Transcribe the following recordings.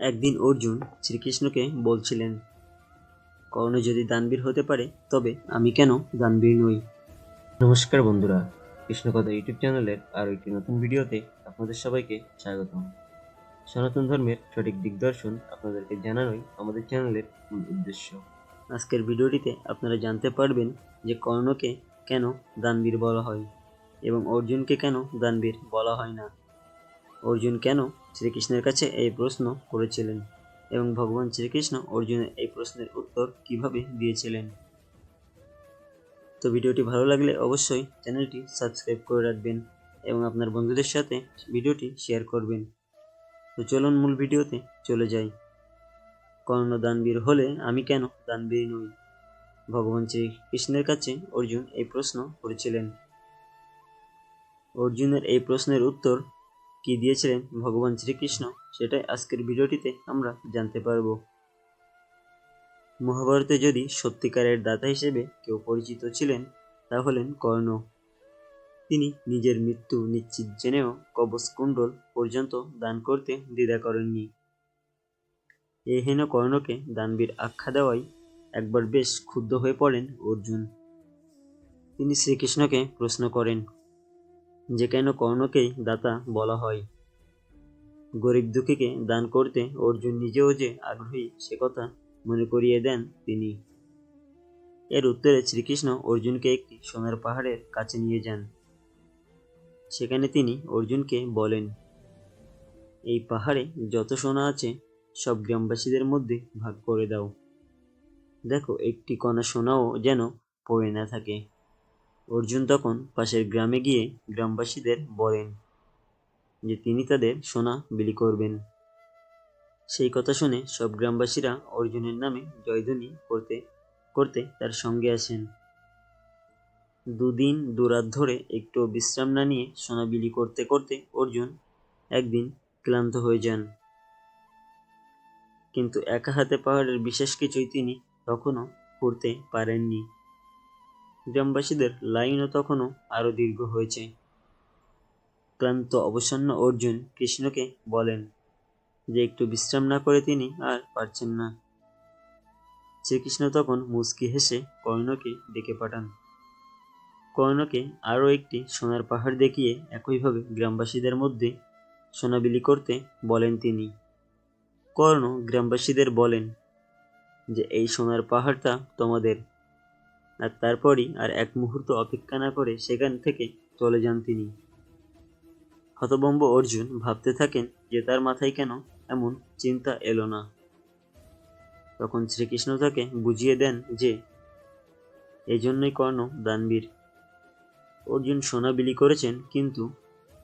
একদিন অর্জুন শ্রীকৃষ্ণকে বলছিলেন কর্ণ যদি দানবীর হতে পারে তবে আমি কেন দানবীর নই? নমস্কার বন্ধুরা কৃষ্ণকথা ইউটিউব চ্যানেলের আরও একটি নতুন ভিডিওতে আপনাদের সবাইকে স্বাগতম। সনাতন ধর্মের সঠিক দিগদর্শন আপনাদেরকে জানানোই আমাদের চ্যানেলের মূল উদ্দেশ্য। আজকের ভিডিওটিতে আপনারা জানতে পারবেন যে কর্ণকে কেন দানবীর বলা হয় এবং অর্জুনকে কেন দানবীর বলা হয় না। অর্জুন কেন শ্রীকৃষ্ণের কাছে এই প্রশ্ন করেছিলেন? এবং ভগবান শ্রীকৃষ্ণ অর্জুনের এই প্রশ্নের উত্তর কীভাবে দিয়েছিলেন? তো ভিডিওটি ভালো লাগলে অবশ্যই চ্যানেলটি সাবস্ক্রাইব করে রাখবেন এবং আপনার বন্ধুদের সাথে ভিডিওটি শেয়ার করবেন। তো চলুন মূল ভিডিওতে চলে যাই। কর্ণ দানবীর হলে আমি কেন দানবীর নই? ভগবান শ্রীকৃষ্ণের কাছে অর্জুন এই প্রশ্ন করেছিলেন। অর্জুনের এই প্রশ্নের উত্তর কি দিয়েছিলেন ভগবান শ্রীকৃষ্ণ সেটাই আজকের ভিডিওটিতে আমরা জানতে পারব। মহাভারতে যদি সত্যিকারের দাতা হিসেবে কেউ পরিচিত ছিলেন তা হলেন কর্ণ। তিনি নিজের মৃত্যু নিশ্চিত জেনেও কবচ কুণ্ডল পর্যন্ত দান করতে দ্বিধা করেননি। এই হেন কর্ণকে দানবীর আখ্যা দেওয়ায় একবার বেশ ক্ষুব্ধ হয়ে পড়েন অর্জুন। তিনি শ্রীকৃষ্ণকে প্রশ্ন করেন যে কেন কর্ণকেই দাতা বলা হয়। গরিব দুঃখীকে দান করতে অর্জুন নিজেও যে আগ্রহী, সে কথা মনে করিয়ে দেন তিনি। এর উত্তরে শ্রীকৃষ্ণ অর্জুনকে একটি সোনার পাহাড়ের কাছে নিয়ে যান। সেখানে তিনি অর্জুনকে বলেন, এই পাহাড়ে যত সোনা আছে, সব গ্রামবাসীদের মধ্যে ভাগ করে দাও। দেখো একটি কণা সোনাও যেন পড়ে না থাকে। অর্জুন তখন পাশের গ্রামে গিয়ে গ্রামবাসীদের বলেন যে তিনি তাদের সোনা বিলি করবেন। সেই কথা শুনে সব গ্রামবাসীরা অর্জুনের নামে জয়ধ্বনি করতে করতে তার সঙ্গে আসেন। দুদিন দুরাত ধরে একটু বিশ্রাম না নিয়ে সোনা বিলি করতে করতে অর্জুন একদিন ক্লান্ত হয়ে যান। কিন্তু একা হাতে পাহাড়ের বিশেষ কিছুই তিনি তখনও করতে পারেননি। গ্রামবাসীদের লাইনও তখনও আরও দীর্ঘ হয়েছে। ক্লান্ত, অবসন্ন অর্জুন কৃষ্ণকে বলেন যে, একটু বিশ্রাম না করে তিনি আর পারছেন না। শ্রীকৃষ্ণ তখন মুচকি হেসে কর্ণকে ডেকে পাঠান। কর্ণকে আরও একটি সোনার পাহাড় দেখিয়ে একইভাবে গ্রামবাসীদের মধ্যে সোনা বিলি করতে বলেন তিনি। কর্ণ গ্রামবাসীদের বলেন যে, এই সোনার পাহাড়টা তোমাদের আর তারপরই আর এক মুহূর্ত অপেক্ষা না করে সেখান থেকে চলে যান তিনি। হতবম্ব অর্জুন ভাবতে থাকেন যে তার মাথায় কেন এমন চিন্তা এলো না। তখন শ্রীকৃষ্ণ তাকে বুঝিয়ে দেন যে এই জন্যই কর্ণ দানবীর। অর্জুন সোনা বিলি করেছেন, কিন্তু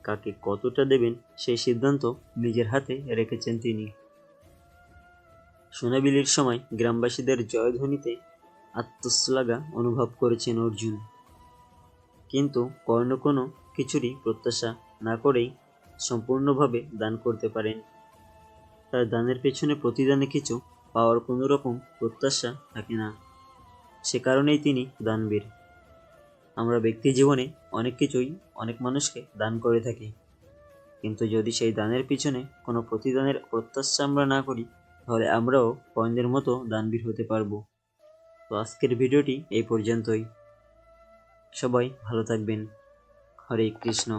কাকে কতটা দেবেন সেই সিদ্ধান্ত নিজের হাতে রেখেছেন তিনি। সোনা বিলির সময় গ্রামবাসীদের জয়ধ্বনিতে আত্মশ্লাঘা অনুভব করেছেন অর্জুন। কিন্তু কর্ণ কোনো কিছুরই প্রত্যাশা না করেই সম্পূর্ণভাবে দান করতে পারেন। তার দানের পেছনে প্রতিদানে কিছু পাওয়ার কোনো রকম প্রত্যাশা থাকে না। সে কারণেই তিনি দানবীর। আমরা ব্যক্তি জীবনে অনেক কিছুই অনেক মানুষকে দান করে থাকি। কিন্তু যদি সেই দানের পিছনে কোনো প্রতিদানের প্রত্যাশা আমরা না করি, তাহলে আমরাও কয়েনদের মতো দানবীর হতে পারব। তো আজকের ভিডিওটি এই পর্যন্তই। সবাই ভালো থাকবেন। হরে কৃষ্ণ।